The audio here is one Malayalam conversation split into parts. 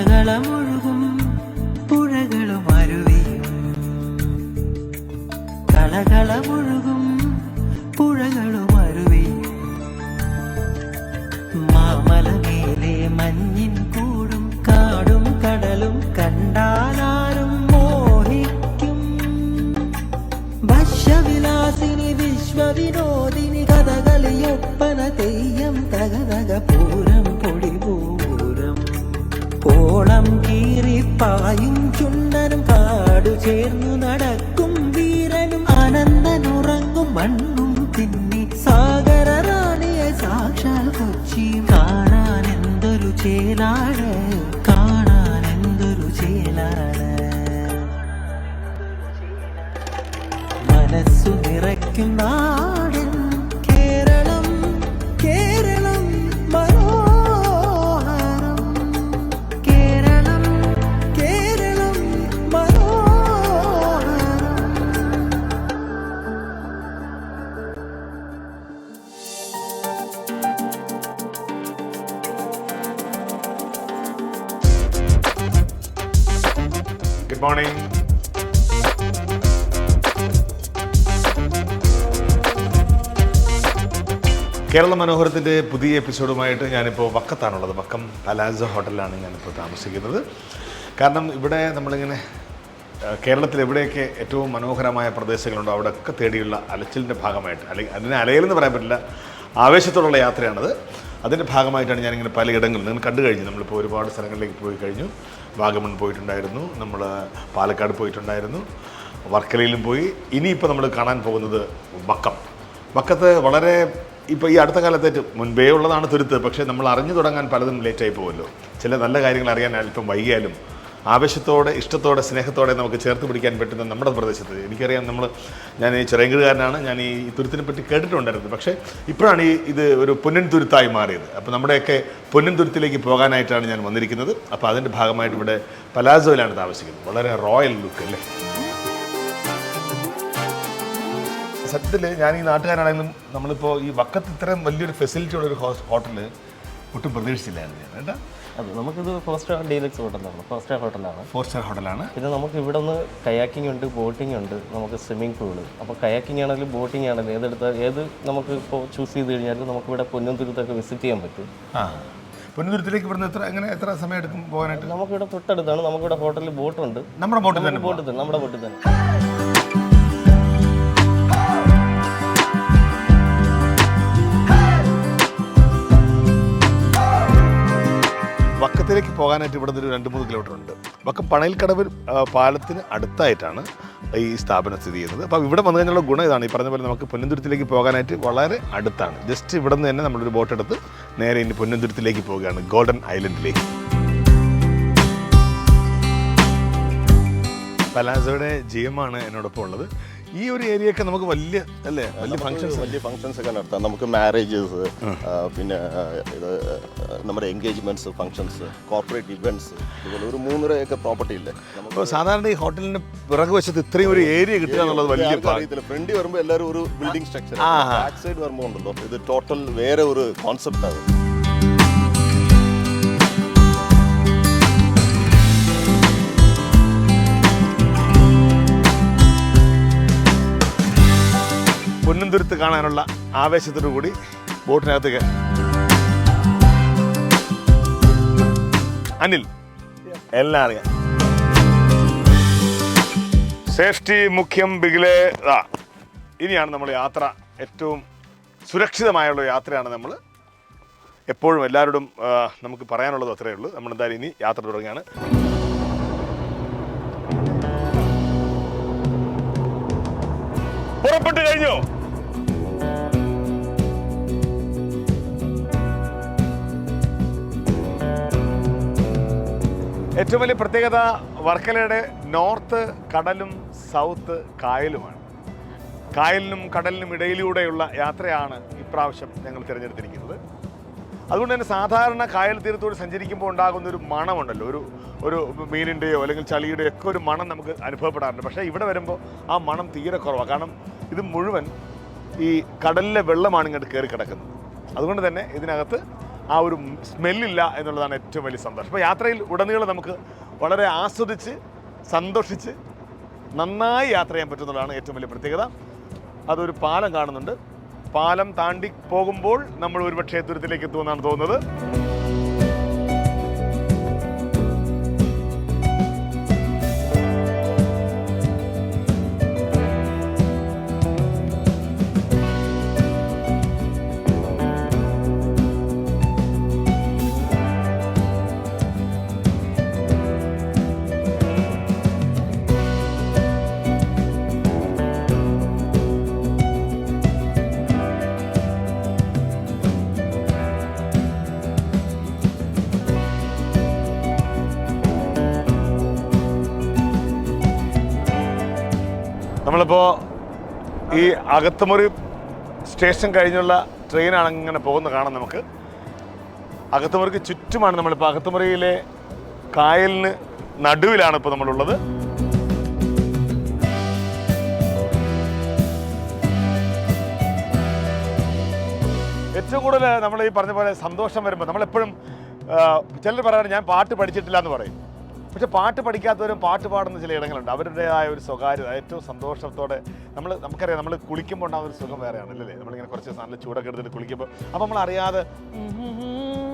കളകളമൊഴുകും പുഴകളും അരുവിയും. കളകളമൊഴുകും പുഴകളും അരുവിയും. മാമലമേലെ മഞ്ഞിൻ കൂടും കാടും കടലും കണ്ടാലാരും മോഹിക്കും. ഭക്ഷ്യവിലാസിനി വിശ്വവിനോദിനി കഥകളിയൊപ്പന തെയ്യം തകതക പൂരം. ഓളം പായും ചുണ്ടനും കാടു ചേർന്നു നടക്കും വീരനും. അനന്തനുറങ്ങും മണ്ണും തിന്നി സാഗര റാണിയെ സാക്ഷാൽ കൊച്ചി. കാണാൻ എന്തൊരു ചേലാണ് കാണാൻ എന്തൊരു ചേലാണ് മനസ്സു നിറയ്ക്കും മനോഹരത്തിന്റെ പുതിയ എപ്പിസോഡുമായിട്ട് ഞാനിപ്പോൾ വക്കത്താണുള്ളത്. വക്കം പലാസ ഹോട്ടലിലാണ് ഞാനിപ്പോൾ താമസിക്കുന്നത്. കാരണം ഇവിടെ നമ്മളിങ്ങനെ കേരളത്തിൽ എവിടെയൊക്കെ ഏറ്റവും മനോഹരമായ പ്രദേശങ്ങളുണ്ടോ അവിടെയൊക്കെ തേടിയുള്ള അലച്ചിലിന്റെ ഭാഗമായിട്ട് അല്ലെങ്കിൽ അതിനെ അലയലെന്ന് പറയാൻ പറ്റില്ല ആവേശത്തോടുള്ള യാത്രയാണത്. അതിന്റെ ഭാഗമായിട്ടാണ് ഞാനിങ്ങനെ പലയിടങ്ങളിൽ നിങ്ങൾ കണ്ടു കഴിഞ്ഞു നമ്മളിപ്പോൾ ഒരുപാട് സ്ഥലങ്ങളിലേക്ക് പോയി കഴിഞ്ഞു. വാഗമൺ പോയിട്ടുണ്ടായിരുന്നു നമ്മൾ പാലക്കാട് പോയിട്ടുണ്ടായിരുന്നു വർക്കലയിലും പോയി. ഇനിയിപ്പോൾ നമ്മൾ കാണാൻ പോകുന്നത് വക്കം. വക്കത്ത് വളരെ ഇപ്പോൾ ഈ അടുത്ത കാലത്തേറ്റ് മുൻപേ ഉള്ളതാണ് തുരുത്ത്. പക്ഷേ നമ്മൾ അറിഞ്ഞു തുടങ്ങാൻ പലതും ലേറ്റ് ആയി പോകുമല്ലോ. ചില നല്ല കാര്യങ്ങൾ അറിയാൻ അല്പം വൈകിയാലും ആവശ്യത്തോടെ ഇഷ്ടത്തോടെ സ്നേഹത്തോടെ നമുക്ക് ചേർത്ത് പിടിക്കാൻ പറ്റുന്ന നമ്മുടെ പ്രദേശത്ത്. എനിക്കറിയാം നമ്മൾ ഞാൻ ഈ ചിറയങ്കുകാരനാണ് ഞാൻ ഈ തുരുത്തിനെ പറ്റി കേട്ടിട്ടുണ്ടായിരുന്നു. പക്ഷേ ഇപ്പോഴാണ് ഈ ഇത് ഒരു പൊന്നിൻ തുരുത്തായി മാറിയത്. അപ്പോൾ നമ്മുടെയൊക്കെ പൊന്നിൻ തുരുത്തിലേക്ക് പോകാനായിട്ടാണ് ഞാൻ വന്നിരിക്കുന്നത്. അപ്പോൾ അതിന്റെ ഭാഗമായിട്ട് ഇവിടെ പലാസോയിലാണ് താമസിക്കുന്നത്. വളരെ റോയൽ ലുക്ക് അല്ലേ? സത്യത്തിൽ ഞാൻ ഈ നാട്ടുകാരാണെങ്കിലും നമ്മളിപ്പോൾ ഈ വക്കത്ത് ഇത്രയും വലിയൊരു ഫെസിലിറ്റി ഉള്ള ഒരു ഹോട്ടൽ ഒട്ടും പ്രതീക്ഷിച്ചില്ലായിരുന്നു ഞാൻ കേട്ടോ? അതെ നമുക്കിത് ഫോർ സ്റ്റാർ ഡീലക്സ് ഹോട്ടലാണ് ഫോർ സ്റ്റാർ ഹോട്ടലാണ് ഫോർ സ്റ്റാർ ഹോട്ടലാണ് പിന്നെ നമുക്ക് ഇവിടെ നിന്ന് കയാക്കിംഗ് ഉണ്ട് ബോട്ടിംഗ് ഉണ്ട് നമുക്ക് സ്വിമ്മിംഗ് പൂൾ അപ്പോൾ കയാക്കിംഗ് ആണെങ്കിലും ബോട്ടിംഗ് ആണെങ്കിലും ഏതെടുത്താൽ ഏത് നമുക്ക് ഇപ്പോൾ ചൂസ് ചെയ്ത് കഴിഞ്ഞാൽ നമുക്ക് ഇവിടെ പൊന്നന്തുരുത്തൊക്കെ വിസിറ്റ് ചെയ്യാൻ പറ്റും. ആ. പൊന്നുതുരത്തിലേക്ക് ഇവിടുന്ന് എത്ര എങ്ങനെ എത്ര സമയം എടുക്കും പോകാനായിട്ട്? നമുക്കിവിടെ തൊട്ടടുത്താണ് നമുക്കിവിടെ ഹോട്ടലിൽ ബോട്ടുണ്ട് നമ്മുടെ ബോട്ടിൽ തന്നെ ബോട്ടിൽ തന്നെ നമ്മുടെ ബോട്ടിൽ തന്നെ. വക്കത്തിലേക്ക് പോകാനായിട്ട് ഇവിടെ ഒരു രണ്ട് മൂന്ന് കിലോമീറ്റർ ഉണ്ട്. വക്കം പണയിൽക്കടവ് പാലത്തിന് അടുത്തായിട്ടാണ് ഈ സ്ഥാപനം സ്ഥിതി ചെയ്യുന്നത്. അപ്പോൾ ഇവിടെ വന്നു കഴിഞ്ഞാൽ ഗുണം ഇതാണ്. ഈ പറഞ്ഞ പോലെ നമുക്ക് പൊന്നന്തുരത്തിലേക്ക് പോകാനായിട്ട് വളരെ അടുത്താണ്. ജസ്റ്റ് ഇവിടെ നിന്ന് തന്നെ നമ്മളൊരു ബോട്ട് എടുത്ത് നേരെ ഇനി പൊന്നന്തുരത്തിലേക്ക് പോവുകയാണ്. ഗോൾഡൻ ഐലൻഡിലേക്ക്. പലാസോയുടെ ജിയമാണ് എന്നോടൊപ്പം ഉള്ളത്. ഈ ഒരു ഏരിയയൊക്കെ നമുക്ക് വലിയ അല്ലേ? വലിയ ഫംഗ്ഷൻസ് വലിയ ഫംഗ്ഷൻസ് ഒക്കെ നടത്താം. നമുക്ക് മാരേജസ് പിന്നെ ഇത് നമ്മുടെ എൻഗേജ്മെന്റ്സ് ഫംഗ്ഷൻസ് കോർപ്പറേറ്റ് ഇവന്റ്സ് ഇതുപോലെ ഒരു മൂന്നര ഏക്കർ പ്രോപ്പർട്ടി ഇല്ലേ അപ്പോൾ സാധാരണ ഈ ഹോട്ടലിന് പിറകു വശത്ത് ഇത്രയും ഒരു ഏരിയ കിട്ടുക എന്നുള്ളത് വലിയ. അറിയത്തില്ല. ഫ്രണ്ട് വരുമ്പോൾ എല്ലാവരും ഒരു ബിൽഡിംഗ് സ്ട്രക്ചർ ബാക്ക് സൈഡ് വരുമ്പോൾ ഉണ്ടല്ലോ. ഇത് ടോട്ടൽ വേറെ ഒരു കോൺസെപ്റ്റ് ആണ് പൊന്നുംതുരുത്ത് കാണാനുള്ള ആവേശത്തോടു കൂടി ബോട്ടിനകത്ത് കയറി അനിൽ എല്ലാം അറിയാം. സേഫ്റ്റി മുഖ്യം ബിഗിലേ ഇനിയാണ് നമ്മൾ യാത്ര. ഏറ്റവും സുരക്ഷിതമായുള്ള യാത്രയാണ് നമ്മൾ. എപ്പോഴും എല്ലാവരോടും നമുക്ക് പറയാനുള്ളത് അത്രയേ ഉള്ളൂ. നമ്മൾ എന്തായാലും ഇനി യാത്ര തുടങ്ങുകയാണ്. പുറപ്പെട്ടു കഴിഞ്ഞോ? ഏറ്റവും വലിയ പ്രത്യേകത വർക്കലയുടെ നോർത്ത് കടലും സൗത്ത് കായലുമാണ്. കായലിനും കടലിനും ഇടയിലൂടെയുള്ള യാത്രയാണ് ഇപ്രാവശ്യം ഞങ്ങൾ തിരഞ്ഞെടുത്തിരിക്കുന്നത്. അതുകൊണ്ട് തന്നെ സാധാരണ കായൽ തീരത്തോട് സഞ്ചരിക്കുമ്പോൾ ഉണ്ടാകുന്ന ഒരു മണമുണ്ടല്ലോ. ഒരു ഒരു മീനിന്റെയോ അല്ലെങ്കിൽ ചളിയുടെയോ ഒക്കെ ഒരു മണം നമുക്ക് അനുഭവപ്പെടാറുണ്ട്. പക്ഷേ ഇവിടെ വരുമ്പോൾ ആ മണം തീരെ കുറവാണ് കാരണം ഇത് മുഴുവൻ ഈ കടലിലെ വെള്ളമാണ് ഇങ്ങോട്ട് കയറി കിടക്കുന്നത്. അതുകൊണ്ട് തന്നെ ഇതിനകത്ത് ആ ഒരു സ്മെല്ലില്ല എന്നുള്ളതാണ് ഏറ്റവും വലിയ സന്തോഷം. അപ്പോൾ യാത്രയിൽ ഉടനീളം നമുക്ക് വളരെ ആസ്വദിച്ച് സന്തോഷിച്ച് നന്നായി യാത്ര ചെയ്യാൻ പറ്റുന്നതാണ് ഏറ്റവും വലിയ പ്രത്യേകത. അതൊരു പാലം കാണുന്നുണ്ട്. പാലം താണ്ടി പോകുമ്പോൾ നമ്മൾ ഒരുപക്ഷേ ദുരിതത്തിലേക്ക് എത്തുമെന്നാണ് തോന്നുന്നത്. നമ്മളിപ്പോൾ ഈ അകത്തുമുറി സ്റ്റേഷൻ കഴിഞ്ഞുള്ള ട്രെയിനാണ് ഇങ്ങനെ പോകുന്നത് കാണാം നമുക്ക്. അകത്തുമുറിക്ക് ചുറ്റുമാണ് നമ്മളിപ്പോൾ അകത്തുമുറിയിലെ കായലിന് നടുവിലാണ് ഇപ്പോൾ നമ്മളുള്ളത്. ഏറ്റവും കൂടുതൽ നമ്മൾ ഈ പറഞ്ഞ പോലെ സന്തോഷം വരുമ്പോൾ നമ്മളെപ്പോഴും ചിലർ പറയാറ് ഞാൻ പാട്ട് പഠിച്ചിട്ടില്ല എന്ന് പറയും. പക്ഷെ പാട്ട് പഠിക്കാത്തവരും പാട്ട് പാടുന്ന ചില ഇടങ്ങളുണ്ട്. അവരുടേതായ ഒരു സ്വകാര്യത ഏറ്റവും സന്തോഷത്തോടെ നമ്മൾ നമുക്കറിയാം നമ്മൾ കുളിക്കുമ്പോൾ ഉണ്ടാകുന്ന ഒരു സുഖം വേറെയാണ് അല്ലേ? നമ്മളിങ്ങനെ കുറച്ച് നല്ല ചൂടൊക്കെ എടുത്തിട്ട് കുളിക്കുമ്പോൾ അപ്പോൾ നമ്മൾ അറിയാതെ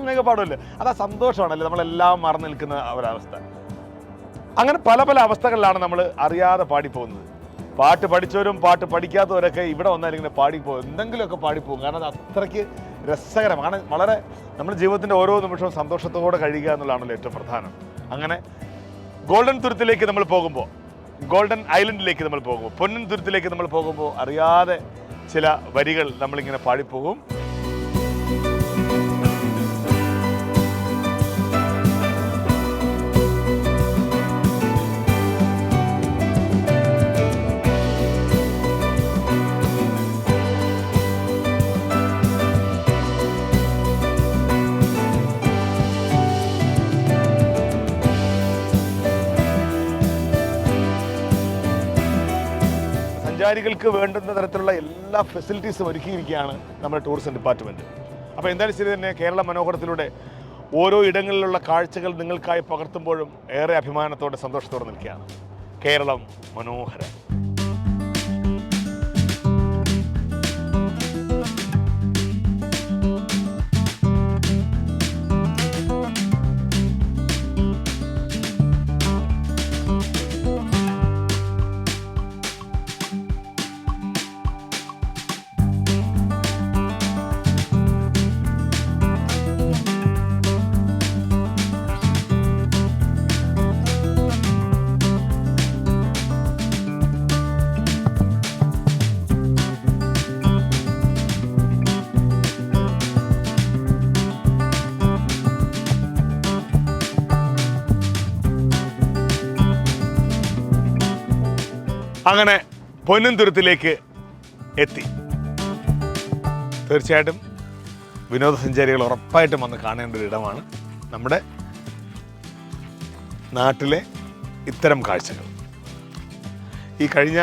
എന്നൊക്കെ പാടുമല്ലേ അത് ആ സന്തോഷമാണല്ലേ? നമ്മളെല്ലാം മറന്നു നിൽക്കുന്ന ഒരവസ്ഥ അങ്ങനെ പല പല അവസ്ഥകളിലാണ് നമ്മൾ അറിയാതെ പാടിപ്പോകുന്നത്. പാട്ട് പഠിച്ചവരും പാട്ട് പഠിക്കാത്തവരൊക്കെ ഇവിടെ വന്നാൽ ഇങ്ങനെ പാടിപ്പോകും. എന്തെങ്കിലുമൊക്കെ പാടിപ്പോകും. കാരണം അത് അത്രയ്ക്ക് രസകരമാണ്. വളരെ നമ്മുടെ ജീവിതത്തിന്റെ ഓരോ നിമിഷവും സന്തോഷത്തോടെ കഴിയുക എന്നുള്ളതാണല്ലോ ഏറ്റവും പ്രധാനം. അങ്ങനെ ഗോൾഡൻ തുരുത്തിലേക്ക് നമ്മൾ പോകുമ്പോൾ ഗോൾഡൻ ഐലൻഡിലേക്ക് നമ്മൾ പോകുമ്പോൾ പൊന്നൻ തുരുത്തിലേക്ക് നമ്മൾ പോകുമ്പോൾ അറിയാതെ ചില വരികൾ നമ്മളിങ്ങനെ പാടിപ്പോകും. സഞ്ചാരികൾക്ക് വേണ്ടുന്ന തരത്തിലുള്ള എല്ലാ ഫെസിലിറ്റീസും ഒരുക്കിയിരിക്കുകയാണ് നമ്മുടെ ടൂറിസം ഡിപ്പാർട്ട്മെന്റ് അപ്പോൾ എന്തായാലും ശരി തന്നെ കേരള മനോഹരത്തിലൂടെ ഓരോ ഇടങ്ങളിലുള്ള കാഴ്ചകൾ നിങ്ങൾക്കായി പകർത്തുമ്പോഴും ഏറെ അഭിമാനത്തോടെ സന്തോഷത്തോടെ നിൽക്കുകയാണ്. കേരളം മനോഹരം. അങ്ങനെ പൊന്നന്തുരത്തിലേക്ക് എത്തി. തീർച്ചയായിട്ടും വിനോദസഞ്ചാരികൾ ഉറപ്പായിട്ടും വന്ന് കാണേണ്ട ഒരു ഇടമാണ് നമ്മുടെ നാട്ടിലെ ഇത്തരം കാഴ്ചകൾ. ഈ കഴിഞ്ഞ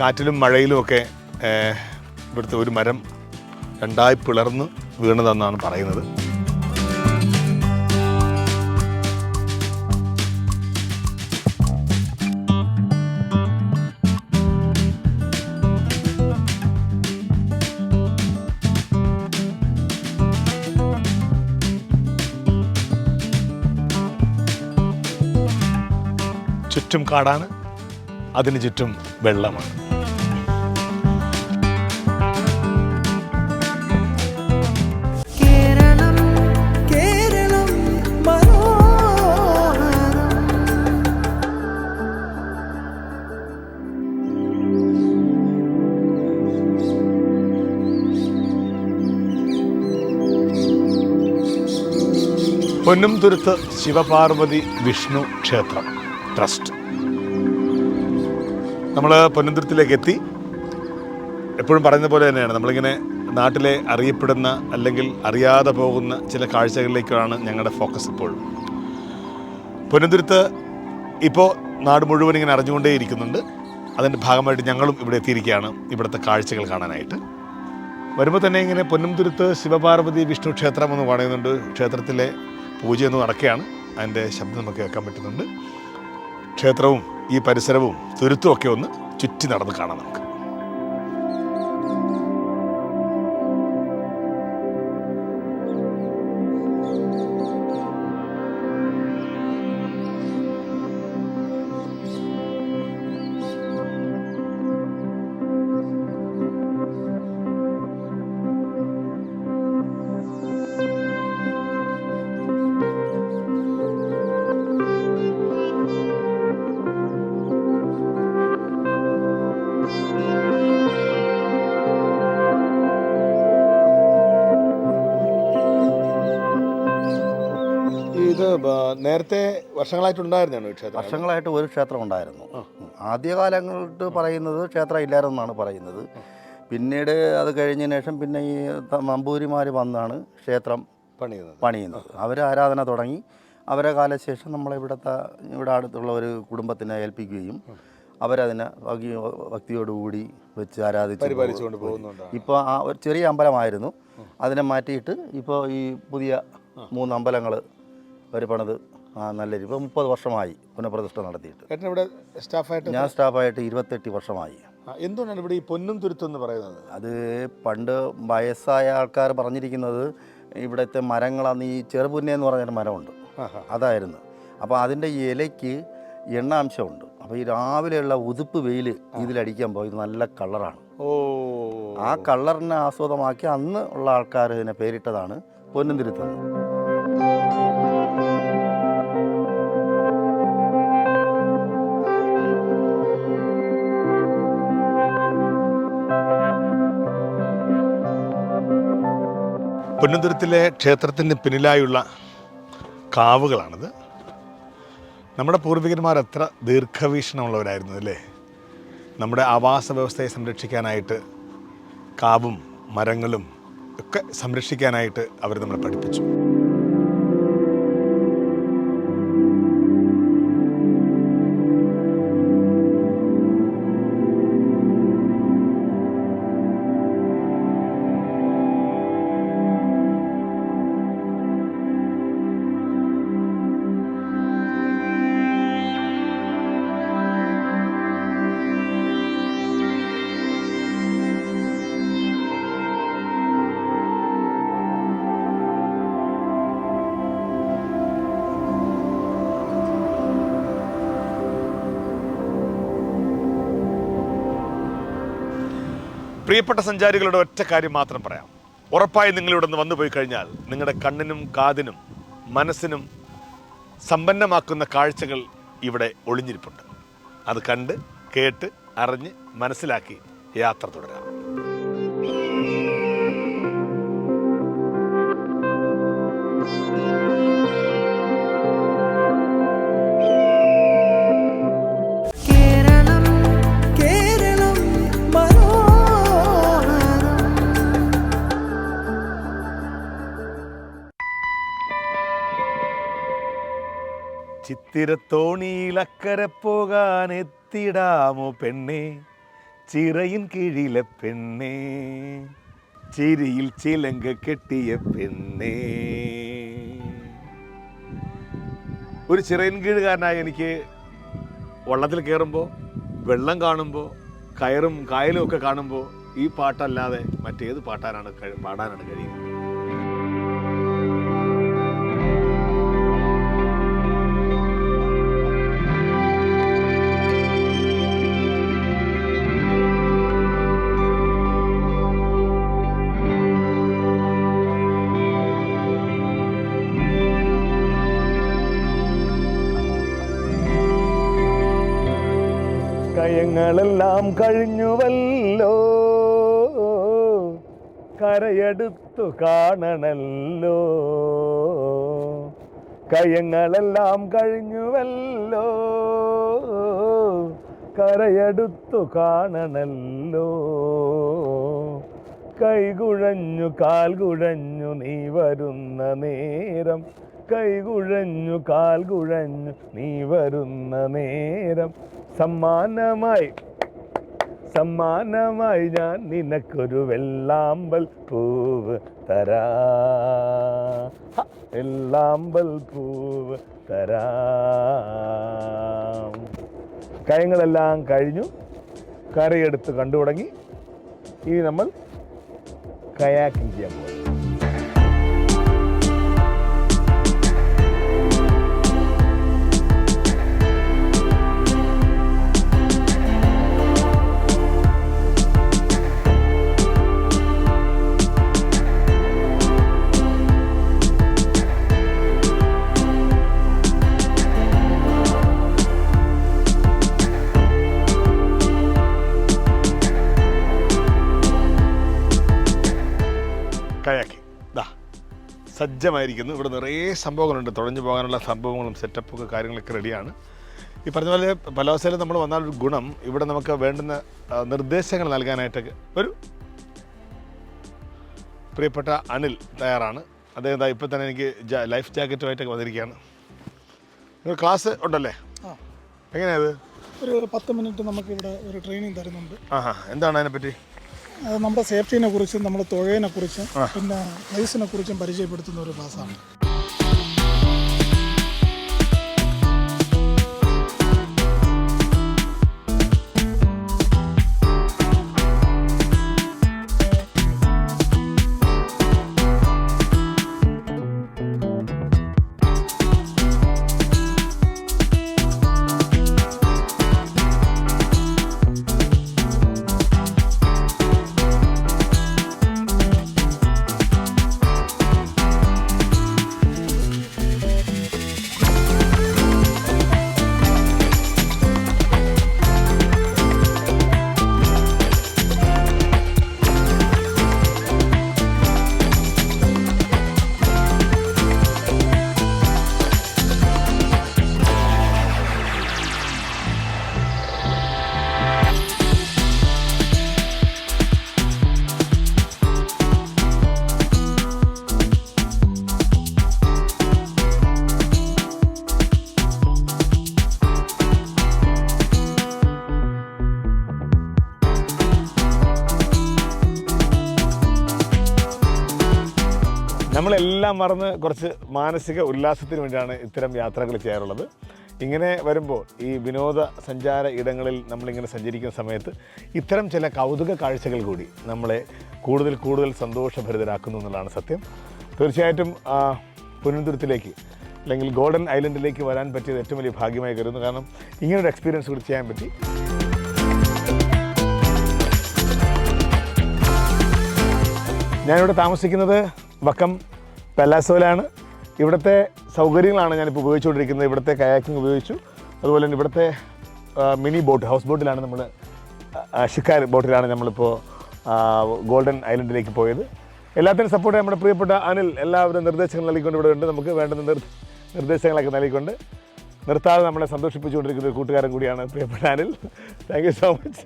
കാറ്റിലും മഴയിലുമൊക്കെ ഇവിടുത്തെ ഒരു മരം രണ്ടായി പിളർന്ന് വീണതെന്നാണ് പറയുന്നത്. കാടാണ്. അതിന് ചുറ്റും വെള്ളമാണ്. കേരളം കേരളം മനോഹരം. പൊന്നും തുരുത്ത് ശിവപാർവതി വിഷ്ണു ക്ഷേത്രം. ട്രസ്റ്റ്. നമ്മൾ പൊന്നന്തുരത്തിലേക്ക് എത്തി. എപ്പോഴും പറയുന്ന പോലെ തന്നെയാണ്. നമ്മളിങ്ങനെ നാട്ടിലെ അറിയപ്പെടുന്ന അല്ലെങ്കിൽ അറിയാതെ പോകുന്ന ചില കാഴ്ചകളിലേക്കാണ് ഞങ്ങളുടെ ഫോക്കസ് ഇപ്പോഴും പൊന്നന്തുരത്ത് ഇപ്പോൾ നാട് മുഴുവൻ ഇങ്ങനെ അറിഞ്ഞുകൊണ്ടേ ഇരിക്കുന്നുണ്ട്. അതിന്റെ ഭാഗമായിട്ട് ഞങ്ങളും ഇവിടെ എത്തിയിരിക്കുകയാണ് ഇവിടുത്തെ കാഴ്ചകൾ കാണാനായിട്ട്. വരുമ്പോൾ തന്നെ ഇങ്ങനെ പൊന്നംതുരുത്ത് ശിവപാർവതി വിഷ്ണു ക്ഷേത്രം എന്ന് പറയുന്നുണ്ട്. ക്ഷേത്രത്തിലെ പൂജയൊന്നും നടക്കുകയാണ്. അതിന്റെ ശബ്ദം നമുക്ക് കേൾക്കാൻ പറ്റുന്നുണ്ട്. ക്ഷേത്രവും ഈ പരിസരവും തുരുത്തുമൊക്കെ ഒന്ന് ചുറ്റി നടന്ന് കാണാം നമുക്ക്. നേരത്തെ വർഷങ്ങളായിട്ടുണ്ടായിരുന്നാണ് ഈ ക്ഷേത്രം? വർഷങ്ങളായിട്ട് ഒരു ക്ഷേത്രം ഉണ്ടായിരുന്നു. ആദ്യകാലങ്ങളിട്ട് പറയുന്നത് ക്ഷേത്രം ഇല്ലായിരുന്നാണ് പറയുന്നത്. പിന്നീട് അത് കഴിഞ്ഞതിന് ശേഷം പിന്നെ ഈ നമ്പൂരിമാർ വന്നാണ് ക്ഷേത്രം പണിയുന്നത്. പണിയുന്നത്. അവർ ആരാധന തുടങ്ങി. അവരെ കാലശേഷം നമ്മളെ ഇവിടുത്തെ ഇവിടെ അടുത്തുള്ള ഒരു കുടുംബത്തിനെ ഏൽപ്പിക്കുകയും അവരതിനെ ഭക്തി ഭക്തിയോടുകൂടി വെച്ച് ആരാധിച്ച് ഇപ്പോൾ ആ ഒരു ചെറിയ അമ്പലമായിരുന്നു. അതിനെ മാറ്റിയിട്ട് ഇപ്പോൾ ഈ പുതിയ മൂന്ന് അമ്പലങ്ങൾ അവർ പണിത് ആ നല്ല രീതി. ഇപ്പോൾ മുപ്പത് വർഷമായി പുനഃപ്രതിഷ്ഠ നടത്തിയിട്ട്. ഏട്ടൻ ഇവിടെ സ്റ്റാഫായിട്ട് ഞാൻ സ്റ്റാഫായിട്ട് ഇരുപത്തെട്ട് വർഷമായി. എന്തുകൊണ്ടാണ് ഇവിടെ ഈ പൊന്നും തുരുത്തും എന്ന് പറയുന്നത്? അത് പണ്ട് വയസ്സായ ആൾക്കാർ പറഞ്ഞിരിക്കുന്നത് ഇവിടുത്തെ മരങ്ങളാണ് ഈ ചെറുപുന്നെ എന്ന് പറഞ്ഞൊരു മരമുണ്ട്. അതായിരുന്നു. അപ്പോൾ അതിന്റെ ഇലയ്ക്ക് എണ്ണാംശമുണ്ട്. അപ്പോൾ ഈ രാവിലെയുള്ള ഉതുപ്പ് വെയിൽ ഇതിലടിക്കുമ്പോൾ ഇത് നല്ല കളറാണ്. ഓ. ആ കളറിനെ ആസ്വാദമാക്കി അന്ന് ഉള്ള ആൾക്കാർ ഇതിനെ പേരിട്ടതാണ് പൊന്നും തിരുത്തുന്നത് പൊന്നുംതുരുത്തിലെ ക്ഷേത്രത്തിന് പിന്നിലായുള്ള കാവുകളാണിത്. നമ്മുടെ പൂർവികന്മാർ എത്ര ദീർഘവീക്ഷണമുള്ളവരായിരുന്നു അല്ലേ? നമ്മുടെ ആവാസ വ്യവസ്ഥയെ സംരക്ഷിക്കാനായിട്ട് കാവും മരങ്ങളും ഒക്കെ സംരക്ഷിക്കാനായിട്ട് അവർ നമ്മളെ പഠിപ്പിച്ചു. പ്രിയപ്പെട്ട സഞ്ചാരികളുടെ ഒറ്റ കാര്യം മാത്രം പറയാം. ഉറപ്പായി നിങ്ങളിവിടെ നിന്ന് വന്നു പോയി കഴിഞ്ഞാൽ നിങ്ങളുടെ കണ്ണിനും കാതിനും മനസ്സിനും സമ്പന്നമാക്കുന്ന കാഴ്ചകൾ ഇവിടെ ഒളിഞ്ഞിരിപ്പുണ്ട്. അത് കണ്ട് കേട്ട് അറിഞ്ഞ് മനസ്സിലാക്കി യാത്ര തുടരാം. ചിത്തിരത്തോണിയിലക്കരെ പോകാൻ എത്തിടാമോ പെണ്ണേ? ചിറയിൻ കീഴിലെ പെണ്ണേ? ചിരിയിൽ ചിലങ്ക കെട്ടിയ പെണ്ണേ? ഒരു ചിറയിൻ കീഴുകാരനായ എനിക്ക് വള്ളത്തിൽ കയറുമ്പോൾ വെള്ളം കാണുമ്പോൾ കയറും കായലും ഒക്കെ കാണുമ്പോൾ ഈ പാട്ടല്ലാതെ മറ്റേത് പാട്ടാനാണ് പാടാനാണ് കഴിയുന്നത്. കയങ്ങളെല്ലാം കഴിഞ്ഞുവല്ലോ. കരയെടുത്തു കാണണല്ലോ. കയങ്ങളെല്ലാം കഴിഞ്ഞുവല്ലോ. കരയെടുത്തു കാണണല്ലോ. കൈകുഴഞ്ഞു കാൽകുഴഞ്ഞു നീ വരുന്ന നേരം കൈകുഴഞ്ഞു കാൽ കുഴഞ്ഞു നീ വരുന്ന നേരം സമ്മാനമായി സമ്മാനമായി ഞാൻ നിനക്കൊരു വെള്ളാമ്പൽ പൂവ് തരാ. വെള്ളാമ്പൽ പൂവ് തരാം. കാര്യങ്ങളെല്ലാം കഴിഞ്ഞു. കരയെടുത്ത് കണ്ടു തുടങ്ങി. ഇനി നമ്മൾ കയാക്കിംഗ് ചെയ്യാൻ പോകും സജ്ജമായിരിക്കുന്നു ഇവിടെ നിറയെ സംഭവങ്ങളുണ്ട്. തുഴഞ്ഞു പോകാനുള്ള സംഭവങ്ങളും സെറ്റപ്പൊക്കെ കാര്യങ്ങളൊക്കെ റെഡിയാണ് ഈ പറഞ്ഞ പോലെ പല അവസരം നമ്മൾ വന്നാൽ ഒരു ഗുണം. ഇവിടെ നമുക്ക് വേണ്ടുന്ന നിർദ്ദേശങ്ങൾ നൽകാനായിട്ടൊക്കെ ഒരു പ്രിയപ്പെട്ട അനിൽ തയ്യാറാണ്. അദ്ദേഹം ഇപ്പം തന്നെ എനിക്ക് ലൈഫ് ജാക്കറ്റുമായിട്ടൊക്കെ വന്നിരിക്കുകയാണ്. നിങ്ങൾ ക്ലാസ് ഉണ്ടല്ലേ? എങ്ങനെയത് ഒരു പത്ത് മിനിറ്റ് നമുക്ക് ഇവിടെ ഒരു ട്രെയിനിങ് തരുന്നുണ്ട്. ആഹാ. എന്താണ് അതിനെപ്പറ്റി? അത് നമ്മുടെ സേഫ്റ്റിനെ കുറിച്ചും നമ്മുടെ തുഴയിനെ കുറിച്ചും പിന്നെ റേസിനെ കുറിച്ചും പരിചയപ്പെടുത്തുന്ന ഒരു ക്ലാസ്സാണ് നമ്മളെല്ലാം മറന്ന് കുറച്ച് മാനസിക ഉല്ലാസത്തിന് വേണ്ടിയാണ് ഇത്തരം യാത്രകൾ ചെയ്യാറുള്ളത്. ഇങ്ങനെ വരുമ്പോൾ ഈ വിനോദ സഞ്ചാര ഇടങ്ങളിൽ നമ്മളിങ്ങനെ സഞ്ചരിക്കുന്ന സമയത്ത് ഇത്തരം ചില കൗതുക കാഴ്ചകൾ കൂടി നമ്മളെ കൂടുതൽ കൂടുതൽ സന്തോഷഭരിതരാക്കുന്നു എന്നുള്ളതാണ് സത്യം. തീർച്ചയായിട്ടും പുനന്തുരത്തിലേക്ക് അല്ലെങ്കിൽ ഗോൾഡൻ ഐലൻഡിലേക്ക് വരാൻ പറ്റിയത് ഏറ്റവും വലിയ ഭാഗ്യമായി കരുതുന്നു. കാരണം ഇങ്ങനൊരു എക്സ്പീരിയൻസ് കൂടി ചെയ്യാൻ പറ്റി. ഞാനിവിടെ താമസിക്കുന്നത് വക്കം പെലാസോയിലാണ്. ഇവിടുത്തെ സൗകര്യങ്ങളാണ് ഞാനിപ്പോൾ ഉപയോഗിച്ചുകൊണ്ടിരിക്കുന്നത്. ഇവിടുത്തെ കയാക്കിംഗ് ഉപയോഗിച്ചു. അതുപോലെ തന്നെ ഇവിടുത്തെ മിനി ബോട്ട് ഹൗസ് ബോട്ടിലാണ് നമ്മൾ ഷിക്കാർ ബോട്ടിലാണ് നമ്മളിപ്പോൾ ഗോൾഡൻ ഐലൻഡിലേക്ക് പോയത്. എല്ലാത്തിനും സപ്പോർട്ട് നമ്മുടെ പ്രിയപ്പെട്ട അനിൽ എല്ലാവരും നിർദ്ദേശങ്ങൾ നൽകിക്കൊണ്ട് ഇവിടെ ഉണ്ട്. നമുക്ക് വേണ്ടുന്ന നിർ നിർദ്ദേശങ്ങളൊക്കെ നൽകിക്കൊണ്ട് നിർത്താതെ നമ്മളെ സന്തോഷിപ്പിച്ചുകൊണ്ടിരിക്കുന്ന ഒരു കൂട്ടുകാരൻ കൂടിയാണ് പ്രിയപ്പെട്ട Anil. Thank you so much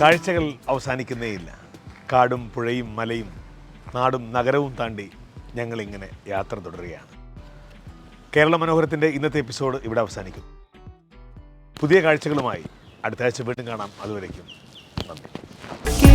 കാഴ്ചകൾ അവസാനിക്കുന്നേയില്ല കാടും പുഴയും മലയും നാടും നഗരവും താണ്ടി ഞങ്ങളിങ്ങനെ യാത്ര തുടരുകയാണ്. കേരള മനോഹരത്തിന്റെ ഇന്നത്തെ എപ്പിസോഡ് ഇവിടെ അവസാനിക്കും. പുതിയ കാഴ്ചകളുമായി അടുത്ത ആഴ്ച വീണ്ടും കാണാം. അതുവരേക്കും നന്ദി.